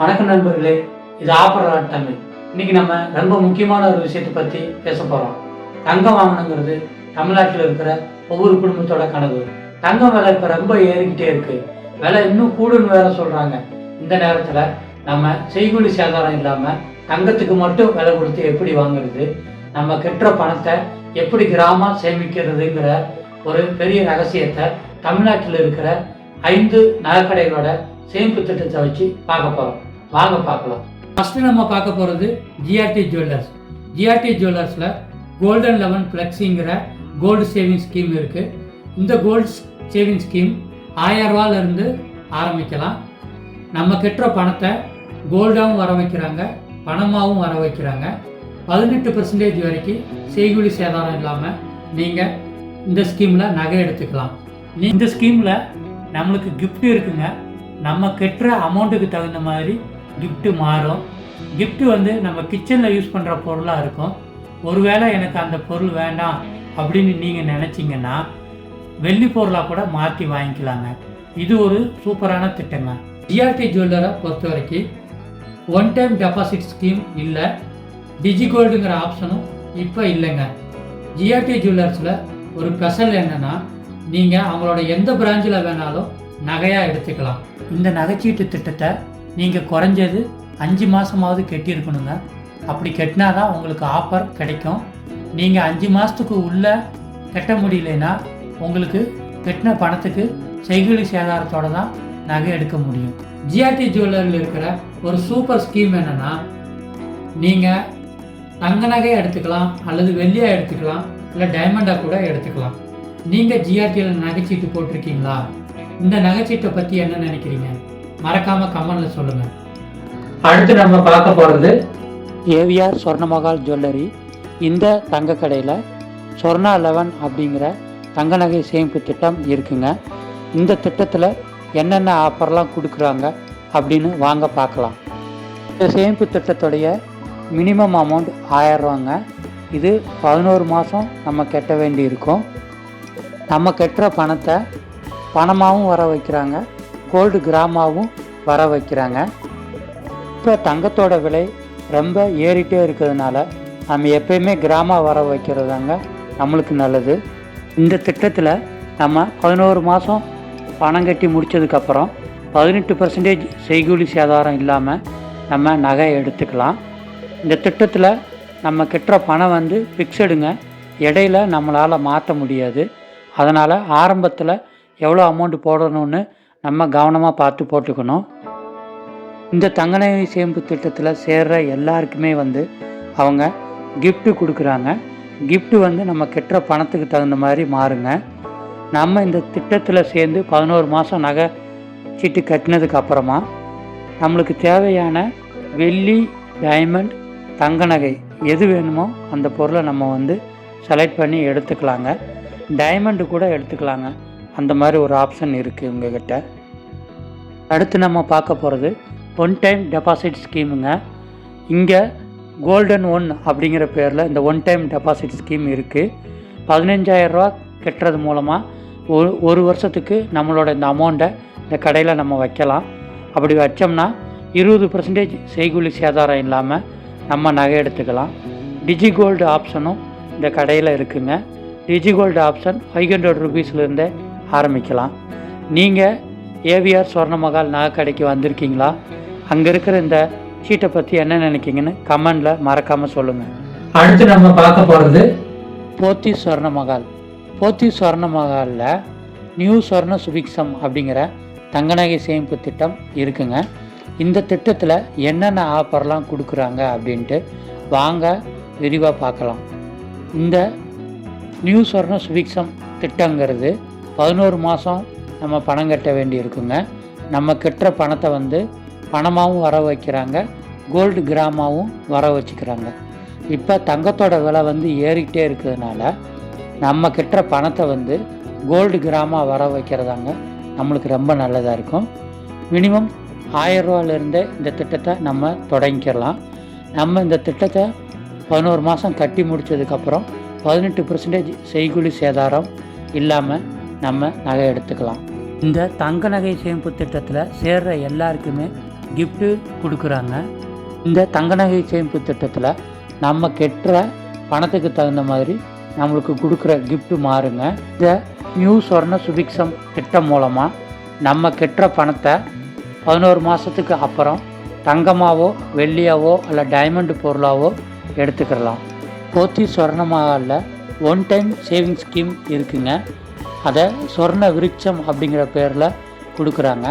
வணக்கம் நண்பர்களே இது ஆப்பரலாட் தமிழ். இன்னைக்கு நம்ம ரொம்ப முக்கியமான ஒரு விஷயத்தை பற்றி பேச போகிறோம் தங்கம் வாங்கணுங்கிறது தமிழ்நாட்டில் இருக்கிற ஒவ்வொரு குடும்பத்தோட கனவு. தங்கம் விலை இப்போ ரொம்ப ஏறிக்கிட்டே இருக்கு. விலை இன்னும் கூடுன்னு வேற சொல்கிறாங்க இந்த நேரத்தில் நம்ம செய்கூலி சேதாரம் இல்லாமல் தங்கத்துக்கு மட்டும் விலை கொடுத்து எப்படி வாங்குறது? நம்ம கெட்டுற பணத்தை எப்படி கிராமம் சேமிக்கிறதுங்கிற ஒரு பெரிய ரகசியத்தை தமிழ்நாட்டில் இருக்கிற ஐந்து நகைக்கடைகளோட சேமிப்பு திட்டத்தை வச்சு பார்க்க போகிறோம் வாங்க பார்க்கலாம். ஃபஸ்ட்டு நம்ம பார்க்க போகிறது ஜிஆர்டி ஜுவல்லர்ஸ் ஜிஆர்டி ஜுவல்லர்ஸில் கோல்டன் லெவன் ஃப்ளெக்ஸிங்கிற கோல்டு சேவிங் ஸ்கீம் இருக்குது இந்த கோல்டு சேவிங் ஸ்கீம் ஆயரூவாலேருந்து ஆரம்பிக்கலாம். நம்ம கெட்டுற பணத்தை கோல்டாகவும் வர வைக்கிறாங்க பணமாகவும் வர வைக்கிறாங்க. பதினெட்டு பர்சன்டேஜ் வரைக்கும் செய்கூலி சேதாரம் இல்லாமல் நீங்கள் இந்த ஸ்கீமில் நகை எடுத்துக்கலாம். நீ இந்த ஸ்கீமில் நம்மளுக்கு கிஃப்ட் இருக்குங்க. நம்ம கெட்டுற அமௌண்ட்டுக்கு தகுந்த மாதிரி கிஃப்ட்டு மாறும். கிஃப்ட்டு வந்து நம்ம கிச்சனில் யூஸ் பண்ணுற பொருளாக இருக்கும். ஒருவேளை எனக்கு அந்த பொருள் வேண்டாம் அப்படின்னு நீங்கள் நினச்சிங்கன்னா வெள்ளி பொருளாக கூட மாற்றி வாங்கிக்கலாங்க. இது ஒரு சூப்பரான திட்டங்க. ஜிஆர்டி ஜுவல்லரை பொறுத்த வரைக்கும் ஒன் டைம் டெபாசிட் ஸ்கீம் இல்லை. டிஜிகோல்டுங்கிற ஆப்ஷனும் இப்போ இல்லைங்க. ஜிஆர்டி ஜுவல்லர்ஸில் ஒரு ஸ்பெஷல் என்னென்னா நீங்கள் அவங்களோட எந்த பிரான்ச்சில் வேணாலும் நகையாக எடுத்துக்கலாம். இந்த நகைச்சீட்டு திட்டத்தை நீங்கள் குறைஞ்சது அஞ்சு மாதமாவது கட்டியிருக்கணுங்க. அப்படி கட்டினா தான் உங்களுக்கு ஆஃபர் கிடைக்கும். நீங்கள் அஞ்சு மாதத்துக்கு உள்ளே கட்ட முடியலன்னா உங்களுக்கு கட்டின பணத்துக்கு செய்கூலி சேதாரத்தோடு தான் நகை எடுக்க முடியும். ஜிஆர்டி ஜுவல்லரியில் இருக்கிற ஒரு சூப்பர் ஸ்கீம் என்னென்னா நீங்கள் தங்க நகையை எடுத்துக்கலாம் அல்லது வெள்ளியாக எடுத்துக்கலாம் இல்லை டைமண்டாக கூட எடுத்துக்கலாம். நீங்கள் ஜிஆர்டியில் நகைச்சீட்டு போட்டிருக்கீங்களா? இந்த நகைச்சீட்டை பற்றி என்ன நினைக்கிறீங்க? மறக்காமல் கமெண்டில் சொல்லுங்கள் அடுத்து நம்ம பார்க்க போகிறது ஏவிஆர் சொர்ணமகால் ஜுவல்லரி இந்த தங்க கடையில் சொர்ணா லெவன் அப்படிங்கிற தங்க நகை சேமிப்பு திட்டம் இருக்குங்க. இந்த திட்டத்தில் என்னென்ன ஆஃபர்லாம் கொடுக்குறாங்க அப்படின்னு வாங்க பார்க்கலாம். இந்த சேமிப்பு திட்டத்துடைய மினிமம் அமௌண்ட் ஆயிரரூவாங்க இது பதினோரு மாதம் நம்ம கட்ட வேண்டி இருக்கும் நம்ம கட்டுற பணத்தை பணமாகவும் வர வைக்கிறாங்க. கோல்டு கிராமாவும் வர வைக்கிறாங்க. இப்போ தங்கத்தோட விலை ரொம்ப ஏறிட்டே இருக்கிறதுனால நம்ம எப்பயுமே கிராமா வர வைக்கிறதாங்க நம்மளுக்கு நல்லது. இந்த திட்டத்தில் நம்ம பதினோரு மாதம் பணம் கட்டி முடித்ததுக்கப்புறம் பதினெட்டு பர்சன்டேஜ் செய்கூலி சேதாரம் இல்லாமல் நம்ம நகை எடுத்துக்கலாம். இந்த திட்டத்தில் நம்ம கட்டுற பணம் வந்து ஃபிக்ஸடுங்க இடையில நம்மளால் மாற்ற முடியாது. அதனால் ஆரம்பத்தில் எவ்வளோ அமௌண்ட் போடணும்னு நம்ம கவனமாக பார்த்து போட்டுக்கணும். இந்த தங்கநகை சேமிப்பு திட்டத்தில் சேர்ற எல்லாருக்குமே வந்து அவங்க கிஃப்ட்டு கொடுக்குறாங்க. கிஃப்ட்டு வந்து நம்ம கட்டுற பணத்துக்கு தகுந்த மாதிரி மாறுங்க. நம்ம இந்த திட்டத்தில் சேர்ந்து பதினோரு மாதம் நகை சீட்டு கட்டினதுக்கு அப்புறமா நம்மளுக்கு தேவையான வெள்ளி டைமண்ட் தங்க நகை எது வேணுமோ அந்த பொருளை நம்ம வந்து செலக்ட் பண்ணி எடுத்துக்கலாங்க. டைமண்டு கூட எடுத்துக்கலாங்க. அந்த மாதிரி ஒரு ஆப்ஷன் இருக்குது உங்ககிட்ட. அடுத்து நம்ம பார்க்க போகிறது ஒன் டைம் டெபாசிட் ஸ்கீமுங்க இங்கே கோல்டன் ஒன் அப்படிங்கிற பேரில் இந்த ஒன் டைம் டெபாசிட் ஸ்கீம் இருக்குது பதினஞ்சாயிரரூவா கட்டுறது மூலமாக ஒரு ஒரு வருஷத்துக்கு நம்மளோட இந்த அமௌண்ட்டை இந்த கடையில் நம்ம வைக்கலாம். அப்படி வச்சோம்னா இருபது பர்சன்டேஜ் செய்கூலி சேதாரம் இல்லாமல் நம்ம நகை எடுத்துக்கலாம். டிஜி கோல்டு ஆப்ஷனும் இந்த கடையில் இருக்குங்க. Digi gold option five hundred ருபீஸ்லேருந்தே ஆரம்பிக்கலாம். நீங்கள் ஏவிஆர் சொர்ணமகால் நகை கடைக்கு வந்திருக்கீங்களா? அங்கே இருக்கிற இந்த சீட்டை பற்றி என்ன நினைக்கிங்கன்னு கமெண்டில் மறக்காமல் சொல்லுங்கள் அடுத்து நம்ம பார்க்க போகிறது போத்தி சொர்ணமகால். போத்தி சொர்ணமகாலில் நியூ சொர்ண சுபிக்ஷம் அப்படிங்கிற தங்கநகை சேமிப்பு திட்டம் இருக்குங்க. இந்த திட்டத்தில் என்னென்ன ஆஃபர்லாம் கொடுக்குறாங்க அப்படின்ட்டு வாங்க விரிவாக பார்க்கலாம். இந்த நியூ சொர்ண சுபிக்ஷம் திட்டங்கிறது பதினோரு மாதம் நம்ம பணம் கட்ட வேண்டி இருக்குங்க நம்ம கட்டுற பணத்தை வந்து பணமாகவும் வர வைக்கிறாங்க. கோல்டு கிராமாவும் வர வச்சுக்கிறாங்க. இப்போ தங்கத்தோட விலை வந்து ஏறிக்கிட்டே இருக்கிறதுனால நம்ம கட்டுற பணத்தை வந்து கோல்டு கிராமா வர வைக்கிறதாங்க நம்மளுக்கு ரொம்ப நல்லதாக இருக்கும். மினிமம் ஆயரூவாலேருந்தே இந்த திட்டத்தை நம்ம தொடங்கிக்கலாம். நம்ம இந்த திட்டத்தை பதினோரு மாதம் கட்டி முடித்ததுக்கப்புறம் பதினெட்டு பர்சன்டேஜ் செய்கூலி சேதாரம் இல்லாமல் நம்ம நகை எடுத்துக்கலாம். இந்த தங்க நகை சேமிப்பு திட்டத்தில் சேர்ற எல்லாருக்குமே கிஃப்ட்டு கொடுக்குறாங்க. இந்த தங்க நகை சேமிப்பு திட்டத்தில் நம்ம கெட்டுற பணத்துக்கு தகுந்த மாதிரி நம்மளுக்கு கொடுக்குற gift மாறுங்க. இந்த நியூ சொர்ண சுபிக்ஷம் திட்டம் மூலமாக நம்ம கெட்டுற பணத்தை பதினோரு மாதத்துக்கு அப்புறம் தங்கமாவோ வெள்ளியாவோ அல்ல டைமண்ட் பொருளாவோ எடுத்துக்கிடலாம் போத்தி சொர்ணமாகல ஒன் டைம் சேவிங் ஸ்கீம் இருக்குங்க. அதை சொர்ண விருட்சம் அப்படிங்கிற பேரில் கொடுக்குறாங்க.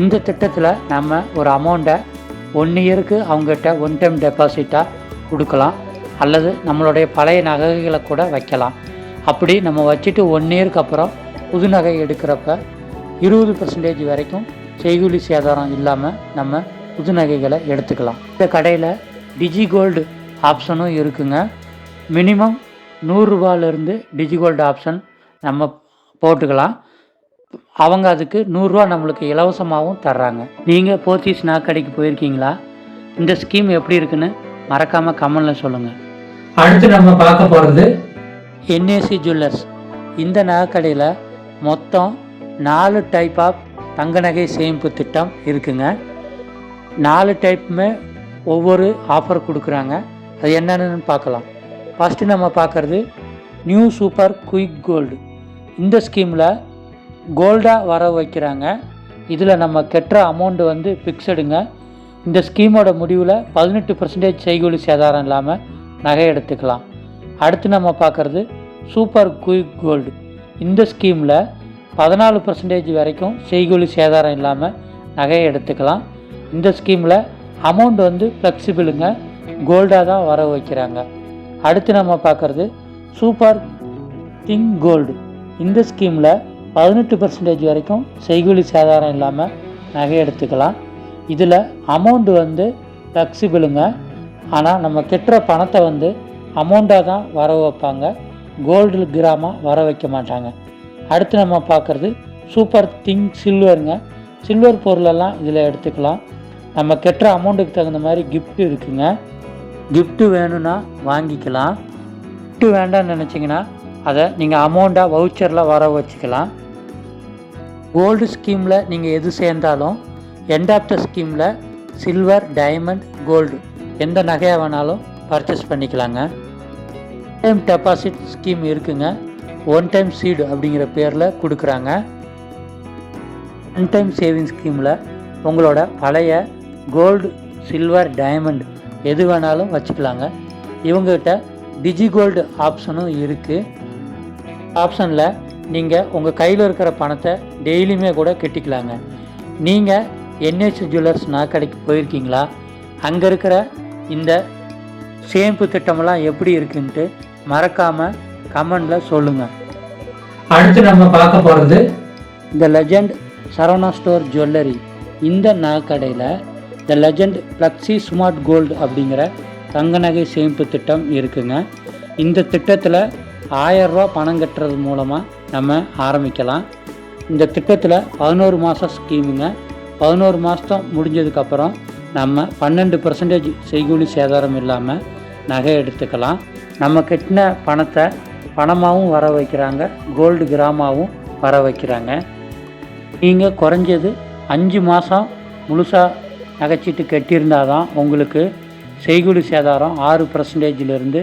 இந்த திட்டத்தில் நம்ம ஒரு அமௌண்ட்டை ஒன் இயருக்கு அவங்ககிட்ட ஒன் டைம் டெபாசிட்டாக கொடுக்கலாம். அல்லது நம்மளுடைய பழைய நகைகளை கூட வைக்கலாம். அப்படி நம்ம வச்சுட்டு ஒன் இயருக்கு அப்புறம் புது நகை எடுக்கிறப்ப இருபது பர்சன்டேஜ் வரைக்கும் செய்கூலி சேதாரம் இல்லாமல் நம்ம புது நகைகளை எடுத்துக்கலாம். இந்த கடையில் டிஜி கோல்டு ஆப்ஷனும் இருக்குங்க. மினிமம் நூறுரூபாலேருந்து டிஜி கோல்டு ஆப்ஷன் நம்ம போட்டுக்கலாம். அவங்க அதுக்கு நூறுரூவா நம்மளுக்கு இலவசமாகவும் தர்றாங்க. நீங்கள் போத்தீஸ் நாக்கடைக்கு போயிருக்கீங்களா? இந்த ஸ்கீம் எப்படி இருக்குன்னு மறக்காமல் கமெண்டில் சொல்லுங்கள் அடுத்து நம்ம பார்க்க போகிறது என்ஏசி ஜுவல்லர்ஸ் இந்த நகைக்கடையில் மொத்தம் நாலு டைப் ஆஃப் தங்க நகை சேமிப்பு திட்டம் இருக்குங்க. நாலு டைப்புமே ஒவ்வொரு ஆஃபர் கொடுக்குறாங்க. அது என்னென்னு பார்க்கலாம். ஃபஸ்ட்டு நம்ம பார்க்குறது நியூ சூப்பர் குயிக் கோல்டு இந்த ஸ்கீமில் கோல்டாக வர வைக்கிறாங்க. இதில் நம்ம கெட்டுற அமௌண்ட்டு வந்து ஃபிக்ஸடுங்க இந்த ஸ்கீமோட முடிவில் பதினெட்டு பர்சன்டேஜ் செய்கூலி சேதாரம் இல்லாமல் நகை எடுத்துக்கலாம். அடுத்து நம்ம பார்க்குறது சூப்பர் குயிக் கோல்டு இந்த ஸ்கீமில் பதினாலு பர்சன்டேஜ் வரைக்கும் செய்கூலி சேதாரம் இல்லாமல் நகையை எடுத்துக்கலாம். இந்த ஸ்கீமில் அமௌண்ட் வந்து ஃப்ளெக்சிபிளுங்க கோல்டாக தான் வர வைக்கிறாங்க. அடுத்து நம்ம பார்க்குறது சூப்பர் திங் கோல்டு இந்த ஸ்கீமில் பதினெட்டு பர்சன்டேஜ் வரைக்கும் செய்கூலி சேதாரம் இல்லாமல் நகை எடுத்துக்கலாம். இதில் அமௌண்ட்டு வந்து ஃப்ளெக்சிபிளுங்க ஆனால் நம்ம கெட்டுற பணத்தை வந்து அமௌண்ட்டாக தான் வர வைப்பாங்க. கோல்டு கிராமாக வர வைக்க மாட்டாங்க. அடுத்து நம்ம பார்க்குறது சூப்பர் திங் சில்வருங்க சில்வர் பொருளெல்லாம் இதில் எடுத்துக்கலாம். நம்ம கெட்டுற அமௌண்ட்டுக்கு தகுந்த மாதிரி கிஃப்ட்டு இருக்குங்க. கிஃப்ட்டு வேணும்னா வாங்கிக்கலாம். கிஃப்ட்டு வேண்டாம்னு நினச்சிங்கன்னா அதை நீங்கள் அமௌண்ட்டாக வவுச்சரில் வர வச்சுக்கலாம். கோல்டு ஸ்கீமில் நீங்கள் எது சேர்ந்தாலும் எண்ட் ஆஃப் த ஸ்கீமில் சில்வர் டைமண்ட் கோல்டு எந்த நகையாக வேணாலும் பர்ச்சேஸ் பண்ணிக்கலாங்க. டைம் டெபாசிட் ஸ்கீம் இருக்குங்க. ஒன் டைம் சீடு அப்படிங்கிற பேரில் கொடுக்குறாங்க. ஒன் டைம் சேவிங் ஸ்கீமில் உங்களோட பழைய கோல்டு சில்வர் டைமண்ட் எது வேணாலும் வச்சுக்கலாங்க. இவங்ககிட்ட டிஜி கோல்டு ஆப்ஷனும் இருக்குது ஆப்ஷனில் நீங்கள் உங்கள் கையில் இருக்கிற பணத்தை டெய்லியுமே கூட கட்டிக்கலாங்க. நீங்கள் என்ஹெச் ஜுவல்லர்ஸ் நாக்கடைக்கு போயிருக்கீங்களா? அங்கே இருக்கிற இந்த சேமிப்பு திட்டமெல்லாம் எப்படி இருக்குன்ட்டு மறக்காமல் கமெண்டில் சொல்லுங்கள் அடுத்து நம்ம பார்க்க போகிறது the Legend Saravana store jewellery இந்த நகைக்கடையில் the Legend flexi smart gold அப்படிங்கிற தங்க நகை சேமிப்பு திட்டம் இருக்குங்க. இந்த திட்டத்தில் ஆயரூபா பணம் கட்டுறது மூலமாக நம்ம ஆரம்பிக்கலாம். இந்த திட்டத்தில் பதினோரு மாதம் ஸ்கீமுங்க. பதினோரு மாதம் முடிஞ்சதுக்கப்புறம் நம்ம பன்னெண்டு பர்சன்டேஜ் செய்கூலி சேதாரம் இல்லாமல் நகை எடுத்துக்கலாம். நம்ம கட்டின பணத்தை பணமாகவும் வர வைக்கிறாங்க. கோல்டு கிராமாவும் வர வைக்கிறாங்க. நீங்கள் குறைஞ்சது அஞ்சு மாதம் முழுசாக நகைச்சீட்டு கட்டியிருந்தால் தான் உங்களுக்கு செய்கூலி சேதாரம் ஆறு பர்சன்டேஜிலிருந்து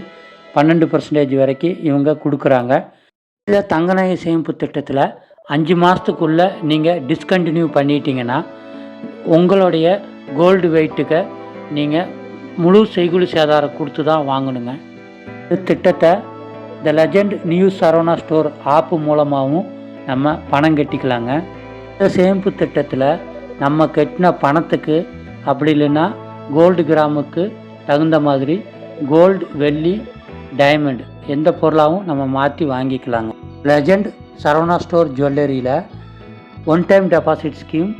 பன்னெண்டு பர்சன்டேஜ் வரைக்கும் இவங்க கொடுக்குறாங்க. இந்த தங்க நகை சேமிப்பு திட்டத்தில் அஞ்சு மாதத்துக்குள்ளே நீங்கள் டிஸ்கண்டினியூ பண்ணிட்டீங்கன்னா உங்களுடைய கோல்டு வெயிட்டுக்கு நீங்கள் முழு செய்குலி சேதாரம் கொடுத்து தான் வாங்கணுங்க. இந்த திட்டத்தை the Legend new Saravana store app மூலமாகவும் நம்ம பணம் கட்டிக்கலாங்க. இந்த சேமிப்பு திட்டத்தில் நம்ம கட்டின பணத்துக்கு அப்படி இல்லைன்னா கோல்டு கிராமுக்கு தகுந்த மாதிரி கோல்டு வெள்ளி டைமண்ட் எந்த பொருளாகவும் நம்ம மாற்றி வாங்கிக்கலாங்க. லெஜண்ட் சரவணா ஸ்டோர் ஜுவல்லரியில் ஒன் டைம் டெபாசிட் ஸ்கீம்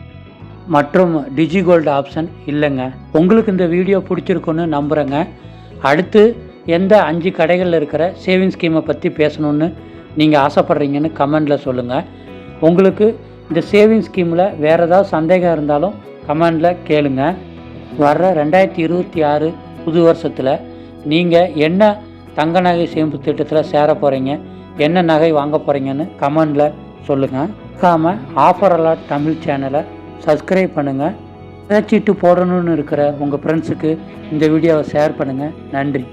மற்றும் டிஜி கோல்டு ஆப்ஷன் இல்லைங்க. உங்களுக்கு இந்த வீடியோ பிடிச்சிருக்குன்னு நம்புகிறேங்க அடுத்து எந்த அஞ்சு கடைகளில் இருக்கிற சேவிங் ஸ்கீமை பற்றி பேசணுன்னு நீங்கள் ஆசைப்பட்றீங்கன்னு கமெண்டில் சொல்லுங்கள் உங்களுக்கு இந்த சேவிங் ஸ்கீமில் வேறு ஏதாவது சந்தேகம் இருந்தாலும் கமெண்டில் கேளுங்க. வர்ற ரெண்டாயிரத்தி இருபத்தி ஆறு புது வருஷத்தில் நீங்கள் என்ன தங்க நகை சேமிப்பு திட்டத்தில் சேர போகிறீங்க என்ன நகை வாங்க போகிறீங்கன்னு கமெண்டில் சொல்லுங்கள் மறக்காம ஆஃபர் அலாட் தமிழ் சேனலை சப்ஸ்கிரைப் பண்ணுங்கள் சீட்டு போடணும்னு இருக்கிற உங்கள் ஃப்ரெண்ட்ஸுக்கு இந்த வீடியோவை ஷேர் பண்ணுங்கள் நன்றி.